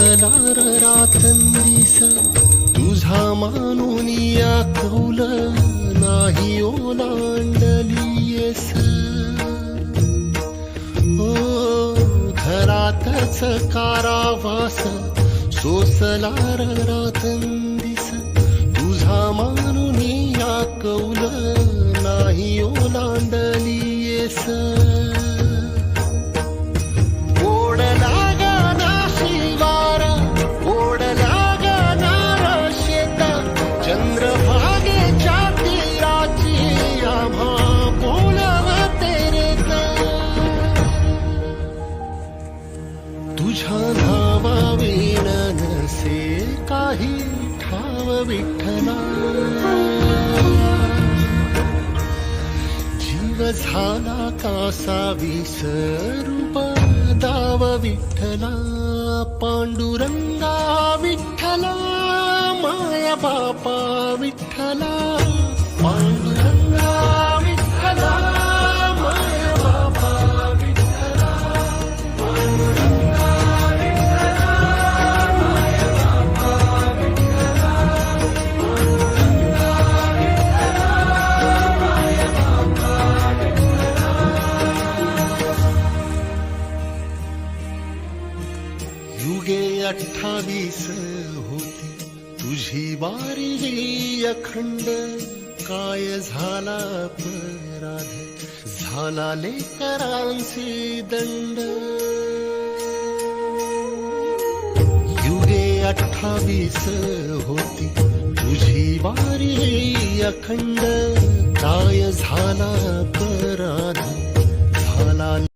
सोसलार रातंदीस तुझा मानून या कौल नाही ओलांडलीस ओ घरातच कारावास सोसलार रातंदीस नाही ठाव विठ्ठला. जीव झाला कासा विसरूप दाव विठ्ठला. पांडुरंगा विठ्ठला माया बापा युगे अठ्ठावीस होती. तुझी वारी अखंड काय झाला अपराध झाला लेकरांचे दंड. युगे अठ्ठावीस होती. तुझी वारी अखंड काय झाला अपराध झाला